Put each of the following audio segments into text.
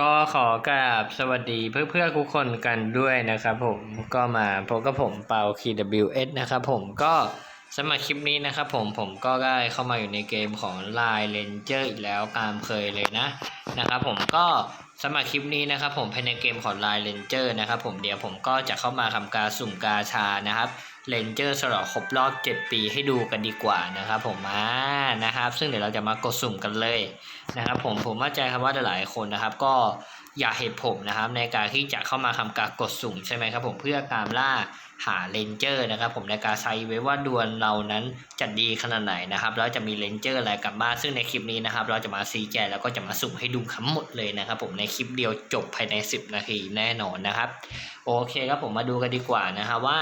ก็ขอกราบสวัสดีเพื่อนๆทุกคนกันด้วยนะครับผมก็มาพบกับผมเปา KWS นะครับผมก็สำหรับคลิปนี้นะครับผมผมก็ได้เข้ามาอยู่ในเกมของ Line Ranger อีกแล้วตามเคยเลยนะนะครับผมก็สำหรับคลิปนี้นะครับผมภายในเกมของ Line Ranger นะครับผมเดี๋ยวผมก็จะเข้ามาทำการสุ่มกาชานะครับ เรนเจอร์ฉลอครบรอบ 7 ปีให้ดูกันดีกว่านะครับผมมานะครับ ซึ่งเดี๋ยวเราจะมากดสุ่มกันเลยนะครับผมผมมั่นใจครับว่าหลายคนนะครับ ก็อยากเห็นผมนะครับ ในการที่จะเข้ามาทำการกดสุ่มใช่ไหมครับผมเพื่อตามล่าหาเลนเจอร์นะครับผมในการใช้ไว้ว่าดวลเรานั้นจะดีขนาดไหนนะครับแล้วจะมีเลนเจอร์อะไรกลับบ้านซึ่งในคลิปนี้นะครับ เราจะมาซีแจแล้วก็จะมาสุ่มให้ดูทั้งหมดเลยนะครับ ผมในคลิปเดียวจบภายใน 10 นาทีแน่นอนนะครับ โอเคครับผมมาดูกันดีกว่านะครับว่า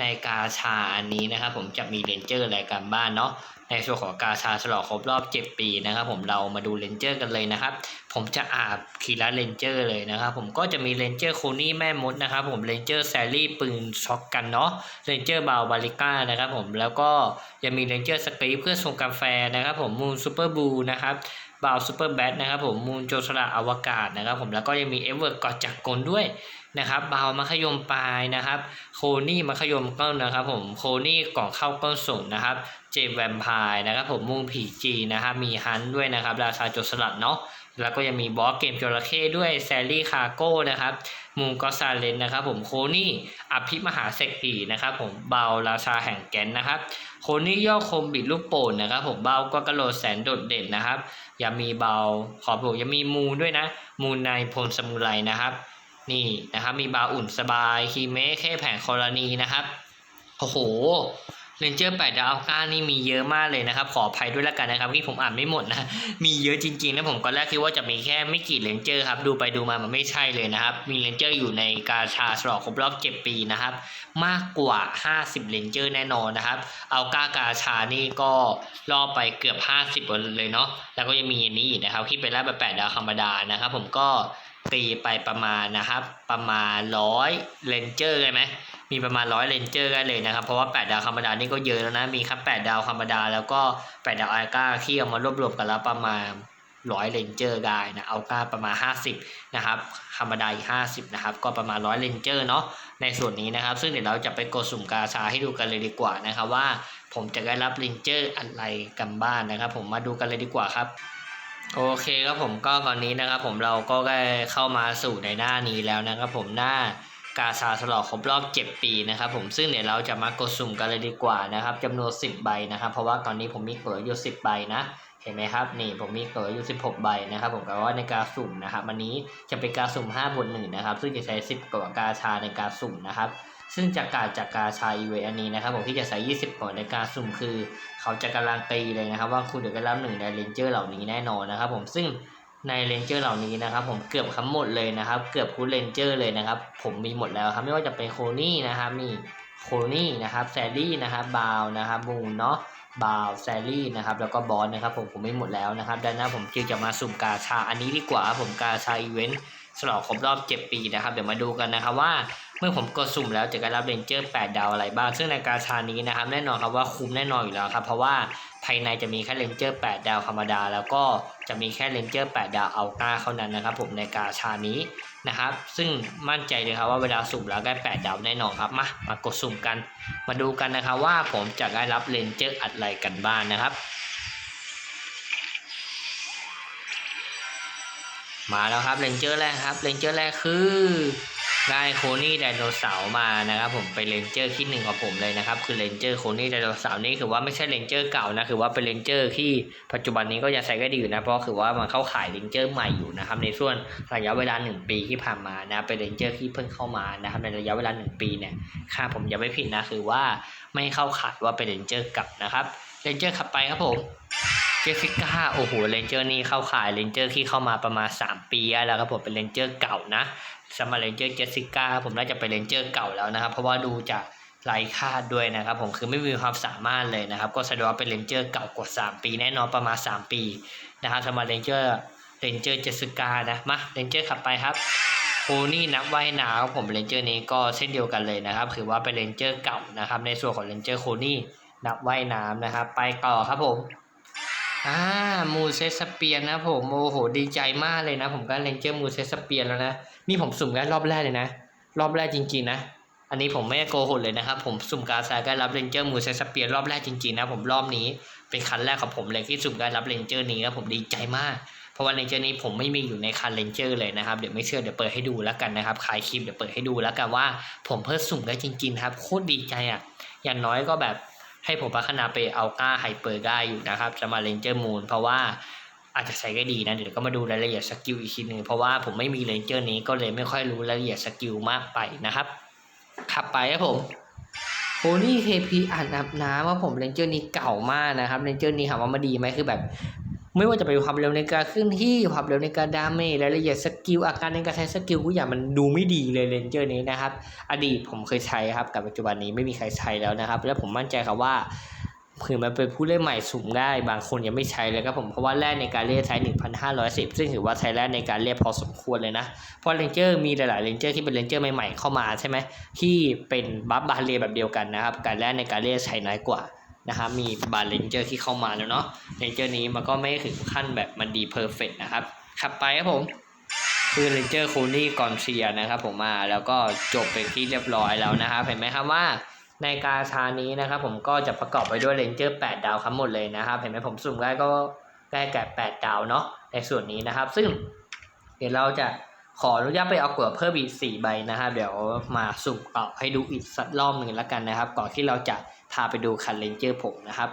ในกาชาอันนี้นะครับผมจะมีเลนเจอร์อะไรกันบ้านเนาะในส่วนของกาชาฉลองครบรอบ 7 ปีนะครับผมเรามาดูเลนเจอร์กันเลยนะครับ ผมจะอาบคีระเลนเจอร์เลยนะครับผมก็จะมีเลนเจอร์โคนี่แม่มดนะครับผมเลนเจอร์แซลลี่ปืนช็อกกันเนาะเลนเจอร์บาวบาริก้านะครับผมแล้วก็ยังมีเลนเจอร์สกรีเพื่อส่งกาแฟนะครับผมมูนซูเปอร์บูนะครับบาวซูเปอร์แบทนะครับผมมูนโจสระอวกาศนะครับผมแล้วก็ยังมีเอเวอร์กอดจักรกลด้วย นะครับบาวมัคยมปลายนะครับ โคนี่มัคยมต้นนะครับ ผมโคนี่กล่องเข้าก้นส่งนะครับ เจมแวมไพร์นะครับผมมุงผีจีนะครับมีฮันด้วยนะครับราชาจรสลัดเนาะแล้วก็ยังมีบอสเกมจระเข้ด้วยแซลลี่คาโก้นะครับมูงกอซาเลนนะครับผมโคนี่อภิมหาเศรษฐีนะครับผมเบาราชาแห่งแกนนะครับโคนี่ย่อคมบิดลูกโป่นนะครับผมเบาก็กระโดดแสนโดดเด่นนะครับยังมีเบาขอบอกยังมีมูด้วยนะ มูนในพลสมุไรนะครับ นี่นะครับ มีบาอุ่นสบายคีเมะแค่แผงคอรณีนะครับ โอ้โหเรนเจอร์แปดดาวก้านี่มีเยอะมากเลยนะครับ ขออภัยด้วยละกันนะครับที่ผมอ่านไม่หมดนะ มีเยอะจริงๆนะผมก็แรกคิดว่าจะมีแค่ไม่กี่เรนเจอร์ครับ ดูไปดูมามันไม่ใช่เลยนะครับ มีเรนเจอร์อยู่ในกาชาฉลองครบรอบ 7 ปีนะครับ มากกว่า 50เรนเจอร์แน่นอนนะครับ เอาก้ากาชานี่ก็ล่อไปเกือบ 50เลยเนาะ แล้วก็ยังมีอันนี้อีกนะครับที่เป็นแรกแบบ8ดาวธรรมดานะครับ ผมก็ ตีไปประมาณนะครับ ประมาณร้อยเลนเจอร์ได้ไหมมีประมาณร้อยเลนเจอร์ได้เลยนะครับ เพราะว่า8ดาวธรรมดานี่ก็เยอะแล้วนะ มีครับ8ดาวธรรมดาแล้วก็8ดาวไอก้าที่เอามารวบรวมกันแล้วประมาณร้อยเลนเจอร์ได้นะเอาก้าประมาณ 50นะครับธรรมดาอีก50นะครับก็ประมาณร้อยเลนเจอร์เนาะในส่วนนี้นะครับ ซึ่งเดี๋ยวเราจะไปกดสุ่มกาชาให้ดูกันเลยดีกว่านะครับว่าผมจะได้รับเลนเจอร์อะไรกันบ้างนะครับ ผมมาดูกันเลยดีกว่าครับ โอเคครับผมก็ตอนนี้นะครับผมเราก็ได้เข้ามาสู่ในหน้านี้แล้วนะครับผมหน้ากาชาฉลองครบรอบ7ปีนะครับผมซึ่งเดี๋ยวเราจะมากดสุ่มกันเลยดีกว่านะครับจำนวน10ใบนะครับ เพราะว่าตอนนี้ผมมีเกลืออยู่10ใบนะเห็นไหมครับนี่ผมมีเกลืออยู่16ใบนะครับ ผมก็ว่าในการสุ่มนะครับวันนี้จะเป็นการสุ่ม5บน1นะครับ ซึ่งจะใช้10กว่ากาชาในการสุ่มนะครับ ซึ่งจากการจากกาชาอีเวอันนี้นะครับผมที่จะใส่ 20ก่อนในการสุ่มคือ เขาจะการันตีเลยนะครับ ว่าคุณเดี๋ยวได้รับหนึ่งในเรนเจอร์เหล่านี้แน่นอนนะครับ ผมซึ่งในเรนเจอร์เหล่านี้นะครับ ผมเกือบทั้งหมดเลยนะครับ เกือบทุกเรนเจอร์เลยนะครับ ผมมีหมดแล้วครับไม่ว่าจะเป็นโคนี่นะครับมีโคนี่นะครับแซลลี่นะครับบาวนะครับมูนเนาะบาวแซลลี่นะครับแล้วก็บอสนะครับผมผมมีหมดแล้วนะครับดังนั้นผมจึงจะมาสุ่มกาชาอันนี้ดีกว่าผมกาชาอีเวนต์ ฉลองครบรอบ 7 ปีนะครับ เดี๋ยวมาดูกันนะครับว่าเมื่อผมกดสุ่มแล้วจะได้รับเรนเจอร์8ดาวอะไรบ้าง ซึ่งในกาชานี้นะครับแน่นอนครับว่าคุ้มแน่นอนอยู่แล้วครับ เพราะว่าภายในจะมีแค่เรนเจอร์8ดาวธรรมดา แล้วก็จะมีแค่เรนเจอร์8ดาวอัลต้าเท่านั้นนะครับ ผมในกาชานี้นะครับ ซึ่งมั่นใจเลยครับว่าเวลาสุ่มแล้วได้8ดาวแน่นอนครับ มามากดสุ่มกัน มาดูกันนะครับว่าผมจะได้รับเรนเจอร์อะไรกันบ้างนะครับ มาแล้วครับเรนเจอร์แรกครับเรนเจอร์แรกคือ ได้โคนี่ไดโนเสาร์มานะครับผมเป็นเรนเจอร์ที่หนึ่งของผมเลยนะครับคือเรนเจอร์โคนี่ไดโนเสาร์นี่คือว่าไม่ใช่เรนเจอร์เก่านะคือว่าเป็นเรนเจอร์ที่ปัจจุบันนี้ก็ยังใช้ก็ดีอยู่นะเพราะคือว่ามันเข้าขายเรนเจอร์ใหม่อยู่นะครับในส่วนระยะเวลาหนึ่งปีที่ผ่านมานะเป็นเรนเจอร์ที่เพิ่งเข้ามานะครับในระยะเวลาหนึ่งปีเนี่ยค่าผมยังไม่ผิดนะคือว่าไม่เข้าขายว่าเป็นเรนเจอร์เกับนะครับเรนเจอร์ขับไปครับผม จสสิก้าโอ้โหเรนเจอร์นี่เข้าขายเรนเจอร์ที่เข้ามาประมาณ 3 ปีแล้วครับผมเป็นเรนเจอร์เก่านะสำหรับเรนเจอร์เจสสิก้าผมน่าจะเป็นเรนเจอร์เก่าแล้วนะครับ เพราะว่าดูจากไร้ค่าดด้วยนะครับผมคือไม่มีความสามารถเลยนะครับ ก็แสดงว่าเป็นเรนเจอร์เก่ากว่า 3 ปีแน่นอนประมาณ 3 ปีนะครับสำหรับเรนเจอร์เรนเจอร์เจสสิก้านะมาเรนเจอร์ขับไปครับโคนี่นักว่ายน้ำผมเรนเจอร์นี้ก็เช่นเดียวกันเลยนะครับถือว่าเป็นเรนเจอร์เก่านะครับในส่วนของเรนเจอร์โคนี่นักว่ายน้ำนะครับ ไปต่อครับผม อ่ามูเซสเปียนนะผมโอ้โหดีใจมากเลยนะ ผมก็เลนเจอร์มูเซสเปียนแล้วนะ นี่ผมสุ่มได้รอบแรกเลยนะ รอบแรกจริงๆนะ อันนี้ผมไม่โกหกเลยนะครับ ผมสุ่มกาซาได้รับเลนเจอร์มูเซสเปียนรอบแรกจริงๆนะผมรอบนี้เป็นคันแรกของผมเลยที่สุ่มได้รับเลนเจอร์นี้นะผมดีใจมากเพราะว่าเลนเจอร์นี้ผมไม่มีอยู่ในคันเลนเจอร์เลยนะครับ เดี๋ยวไม่เชื่อเดี๋ยวเปิดให้ดูแล้วกันนะครับขายคลิปเดี๋ยวเปิดให้ดูแล้วกันว่า ผมเพิ่งสุ่มได้จริงๆครับโคตรดีใจอะ อย่างน้อยก็แบบ ให้ผมพัฒนาไปเอาก้าไฮเปอร์ได้อยู่นะครับจะมาเลนเจอร์มูนเพราะว่าอาจจะใช้ก็ดีนะ เดี๋ยวก็มาดูรายละเอียดสกิลอีกทีหนึ่งเพราะว่าผมไม่มีเลนเจอร์นี้ก็เลยไม่ค่อยรู้รายละเอียดสกิลมากไปนะครับขับไปครับผมโอ้นี่เคพีอ่านอาบน้ำว่าผมเลนเจอร์นี้เก่ามากนะครับเลนเจอร์นี้ถามว่ามาดีไหมคือแบบ ไม่ว่าจะเป็นความเร็วในการขึ้นที่ความเร็วในการดาเมจรายละเอียดสกิลอาการในการใช้สกิลทุกอย่างมันดูไม่ดีเลยเลนเจอร์นี้นะครับ อดีตผมเคยใช้ครับกับปัจจุบันนี้ไม่มีใครใช้แล้วนะครับ และผมมั่นใจครับว่าคือมันเป็นผู้เล่นใหม่สุ่มได้บางคนยังไม่ใช้เลยครับผมเพราะว่าแร่ในการเรียใช้1,510 ซึ่งถือว่าใช้แร่ในการเรียพอสมควรเลยนะ เพราะเลนเจอร์มีหลายๆเลนเจอร์ที่เป็นเลนเจอร์ใหม่ๆเข้ามาใช่ไหมที่เป็นบัฟบาเรียแบบเดียวกันนะครับ การแร่ในการเรียใช้น้อยกว่า นะครับมีบาร์เลนเจอร์ที่เข้ามาแล้วเนาะเลนเจอร์นี้มันก็ไม่ถึงขั้นแบบมันดีเพอร์เฟกนะครับขับไปครับผมคือเรนเจอร์คูนี่กอนเชียนะครับผมมาแล้วก็จบเป็นที่เรียบร้อยแล้วนะครับเห็นไหมครับว่าในกาชานี้นะครับผมก็จะประกอบไปด้วยเรนเจอร์ 8 ดาวทั้งหมดเลยนะครับ เห็นไหมผมสุ่มได้ก็ได้แก่8ดาวเนาะในส่วนนี้นะครับ ซึ่งเดี๋ยวเราจะขออนุญาตไปเอาเกลือเพิ่มอีก4ใบนะครับเดี๋ยวมาสุ่มต่อให้ดูอีกสักรอบหนึ่งแล้วกันนะครับ ก่อนที่เราจะ พาไปดูคันเรนเจอร์ผมนะครับ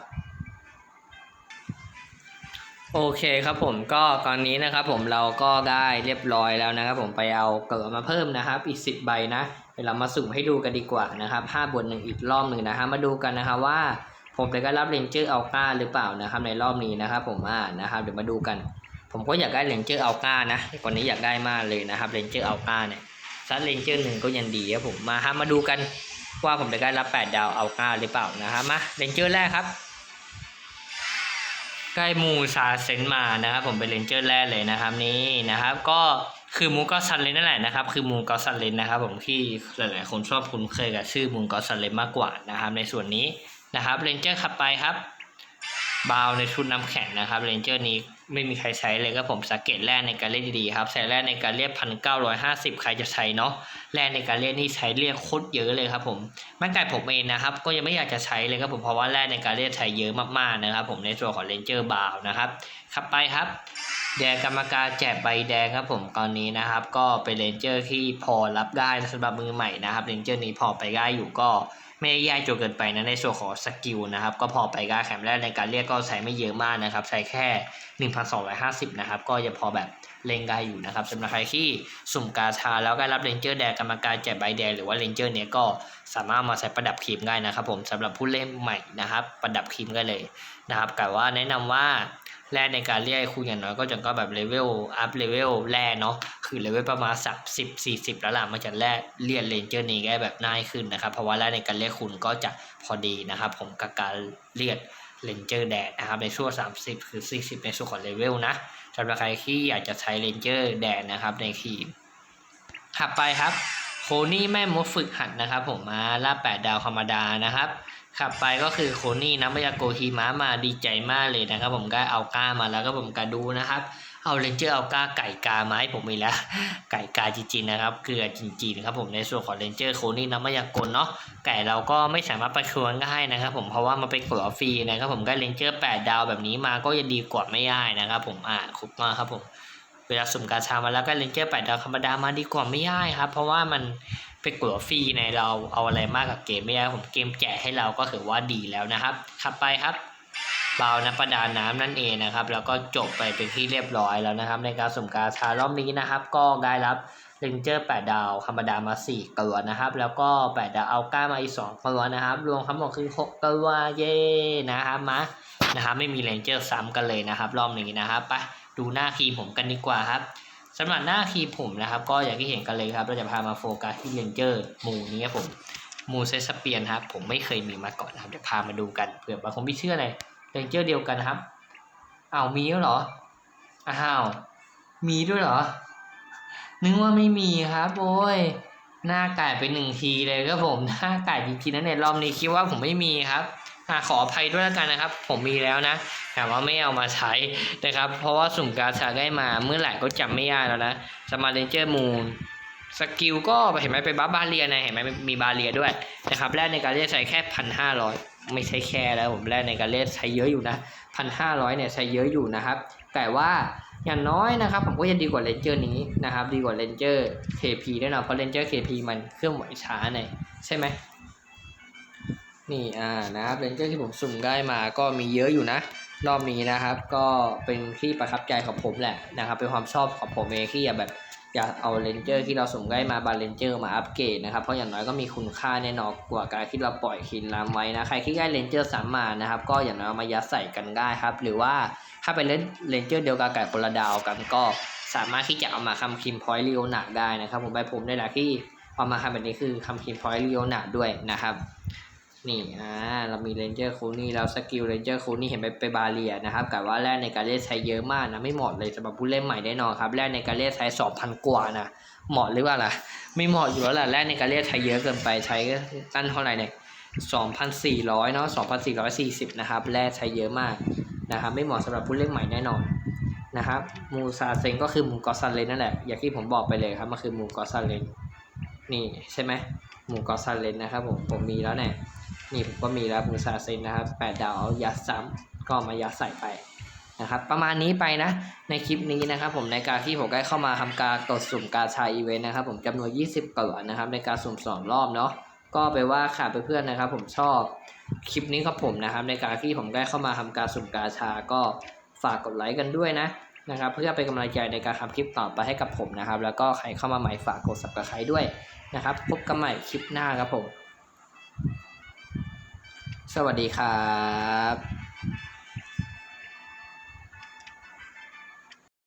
โอเคครับผมก็ตอนนี้นะครับผมเราก็ได้เรียบร้อยแล้วนะครับ ผมไปเอาเกลือมาเพิ่มนะครับ อีกสิบใบนะเวเรามาสุ่มให้ดูกันดีกว่านะครับห้าบวกหนึ่งอีกรอบหนึ่งนะฮะมาดูกันนะครับว่าผมจะได้รับเรนเจอร์อัลกาหรือเปล่านะครับในรอบนี้นะครับ ผมอ่านะครับเดี๋ยวมาดูกัน ผมก็อยากได้เรนเจอร์อัลกานะคนนี้อยากได้มากเลยนะครับเรนเจอร์อัลกาเนี่ยซัดเรนเจอร์หนึ่งก็ยังดีครับผมมาฮะมาดูกัน ว่าผมจะได้รับ 8 ดาวเอาก้าหรือเปล่านะครับมาเรนเจอร์แรกครับใกล้มูซาเซนมานะครับผมเป็นเรนเจอร์แรกเลยนะครับนี่นะครับก็คือมูกอซันเลนนั่นแหละนะครับคือมูกอซันเลนนะครับผมที่หลายๆคนชอบคุ้นเคยกับชื่อมูกอซันเลนมากกว่านะครับในส่วนนี้นะครับเรนเจอร์ขับไปครับ บาวในชุดน้ำแข็งนะครับเรนเจอร์นี้ไม่มีใครใช้เลยก็ผมสังเกตแร่ในการเล่นดีๆครับใช้แร่ในการเรียกพันเก้าร้อยห้าสิบใครจะใช้เนาะแร่ในการเรียกนี่ใช้เรียกโคตรเยอะเลยครับผมมั่นใจผมเองนะครับ ก็ยังไม่อยากจะใช้เลยครับผมเพราะว่าแร่ในการเรียกใช้เยอะมากๆนะครับผมในส่วนของเรนเจอร์บาวนะครับขับไปครับแดงกรรมการแจกใบแดงครับผมตอนนี้นะครับ ก็เป็นเรนเจอร์ที่พอรับได้สำหรับมือใหม่นะครับเรนเจอร์นี้พอไปได้อยู่ก็ ไม่ได้ยากจนเกินไปนะในส่วนของสกิลนะครับก็พอไปได้แถมแรกในการเรียกก็ใช้ไม่เยอะมากนะครับใช้แค่ 1,250 นะครับก็ยังพอแบบเล่นได้อยู่นะครับสำหรับใครที่สุ่มกาชาแล้วก็รับเรนเจอร์แดงกรรมการแจกใบแดงหรือว่าเรนเจอร์เนี้ยก็สามารถมาใช้ประดับครีมได้นะครับผมสำหรับผู้เล่นใหม่นะครับประดับครีมได้เลยนะครับแต่ว่าแนะนำว่า แร่ในการเรียกคุณอย่างน้อยก็จะก็แบบเลเวลอัพเลเวลแร่เนาะคือเลเวลประมาณสักสิบสี่สิบแล้วล่ะมันจะแร่เรียนเลนเจอร์นี้ได้แบบง่ายขึ้นนะครับ เพราะว่าแร่ในการเรียกคุณก็จะพอดีนะครับ ผมกับการเรียกเลนเจอร์แดดนะครับในช่วง 30 คือ 40 ในส่วนของเลเวลนะสำหรับใครที่อยากจะใช้เลนเจอร์แดดนะครับในทีมถัดไปครับ โคนี่แม่มดฝึกหัดนะครับ ผมมาล่าแปดดาวธรรมดานะครับขับไปก็คือโคนี่นะมายาโกฮิมะมาดีใจมากเลยนะครับ ผมก็เอาก้ามาแล้วก็ผมก็ดูนะครับ เอาเลนเจอร์เอาก้าไก่กามาให้ผมอีกแล้วไก่กาจริงๆนะครับเกลือจริงๆนะครับผมในส่วนของเลนเจอร์โคนี่นะมายากลเนาะไก่เราก็ไม่สามารถประชวนง่ายนะครับ ผมเพราะว่ามันเป็นกลัวฟรีนะครับผมก็เลนเจอร์แปดดาวแบบนี้มาก็ยังดีกว่าไม่ได้นะครับ ผมอ่าคุกมากครับผม เวลาสุ่มกาชามาแล้วก็เลนเจอร์แปดดาวธรรมดามาดีกว่าไม่ได้ครับ เพราะว่ามันเป็นกลัวฟรีในเราเอาอะไรมากกับเกมไม่ได้ผมเกมแจกให้เราก็ถือว่าดีแล้วนะครับขับไปครับเบานะประดาน้ำนั่นเองนะครับ แล้วก็จบไปเป็นที่เรียบร้อยแล้วนะครับ ในการสุ่มกาชารอบนี้นะครับ ก็ได้รับเลนเจอร์แปดดาวธรรมดามาสี่ตัวนะครับ แล้วก็แปดดาวเอาก้ามาอีกสองตัวนะครับ รวมทั้งหมดคือหกตัวเย้นะครับมานะครับ ไม่มีเลนเจอร์ซ้ำกันเลยนะครับ รอบนี้นะครับไป ดูหน้าทีมผมกันดีกว่าครับสำหรับหน้าทีมผมนะครับ ก็อย่างที่เห็นกันเลยครับ เราจะพามาโฟกัสที่เลนเจอร์หมู่นี้ครับผมหมู่เซสเปียนครับ ผมไม่เคยมีมาก่อนนะครับเดี๋ยวพามาดูกันเผื่อบางคนไม่เชื่อเลยเลนเจอร์เดียวกันครับอ้าวมีแล้วเหรออ้าวมีด้วยเหรอ นึกว่าไม่มีครับโอ้ยหน้าไก่ไปหนึ่งทีเลยครับผมหน้าไก่จริงๆนะในรอบนี้คิดว่าผมไม่มีครับ ขออภัยด้วยแล้วกันนะครับ ผมมีแล้วนะแต่ว่าไม่เอามาใช้นะครับ เพราะว่าสุ่มกาชาได้มาเมื่อไหร่ก็จำไม่ได้แล้วนะสมาร์เรนเจอร์มูนสกิลก็เห็นไหมเป็นบัฟบาเรียนะเห็นไหมมีบาเรียด้วยนะครับแรกในการเล่นใช้แค่พันห้าร้อยไม่ใช่แค่แล้วผมแรกในการเล่นใช้เยอะอยู่นะพันห้าร้อยเนี่ยใช้เยอะอยู่นะครับ แต่ว่าอย่างน้อยนะครับ ผมก็ยังดีกว่าเลนเจอร์นี้นะครับ ดีกว่าเลนเจอร์ KP แน่นอนเพราะเลนเจอร์ KP มันเครื่องไหวช้าหน่อยใช่ไหม นี่อ่านะครับเลนเจอร์ที่ผมสุ่มได้มาก็มีเยอะอยู่นะ รอบนี้นะครับ ก็เป็นที่ประทับใจของผมแหละนะครับ เป็นความชอบของผมเองที่อยากแบบอยากเอาเลนเจอร์ที่เราสุ่มได้มาบาเลนเจอร์มาอัปเกรดนะครับ เพราะอย่างน้อยก็มีคุณค่าแน่นอนกว่าการที่เราปล่อยคินรามไว้นะ ใครที่ได้เลนเจอร์สามมานะครับ ก็อย่างน้อยมายัดใส่กันได้ครับ หรือว่าถ้าไปเลนเลนเจอร์เดียวกันกับคนละดาวกันก็สามารถที่จะเอามาคำคิมพอยต์เลีโอนาได้นะครับ ผมไปผมได้ละที่เอามาทำแบบนี้คือคำคิมพอยต์เลีโอนาด้วยนะครับ นี่อ่าเรามีเรนเจอร์คูนี่แล้วสกิลเรนเจอร์คูนี่เห็นไปไปบาเรียนะครับกับว่าแรกในการเล่นใช้เยอะมากนะไม่เหมาะเลยสำหรับผู้เล่นใหม่แน่นอนครับแรกในการเล่นใช้สองพันกว่านะเหมาะหรือว่าล่ะไม่เหมาะอยู่แล้วแหละแรกในการเล่นใช้เยอะเกินไปใช้ตั้นเท่าไหร่เนี่ยสองพันสี่ร้อยเนาะสองพันสี่ร้อยสี่สิบนะครับแรกใช้เยอะมากนะครับไม่เหมาะสำหรับผู้เล่นใหม่แน่นอนนะครับมูซาเซงก็คือมูกอซันเลนนั่นแหละอย่างที่ผมบอกไปเลยครับมันคือมูกอซันเลนนี่ใช่ไหมมูกอซันเลนนะครับผมผมมีแล้วเนี่ย นี่ผมก็มีแล้วมูซาเซนนะครับแปดดาวเอายัดซ้ำก็มายัดใส่ไปนะครับประมาณนี้ไปนะในคลิปนี้นะครับ ผมในการที่ผมได้เข้ามาทำการกดสุ่มกาชาอีเวนต์นะครับผมจำนวน 20กล่องนะครับ ในการสุ่มสองรอบเนาะก็ไปว่าขาดไปเพื่อนนะครับ ผมชอบคลิปนี้ครับผมนะครับ ในการที่ผมได้เข้ามาทำการสุ่มกาชาก็ฝากกดไลค์กันด้วยนะนะครับ เพื่อเป็นกำลังใจในการทำคลิปต่อไปให้กับผมนะครับ แล้วก็ใครเข้ามาใหม่ฝากกด subscribe ด้วยนะครับ พบกันใหม่คลิปหน้าครับผม สวัสดีครับ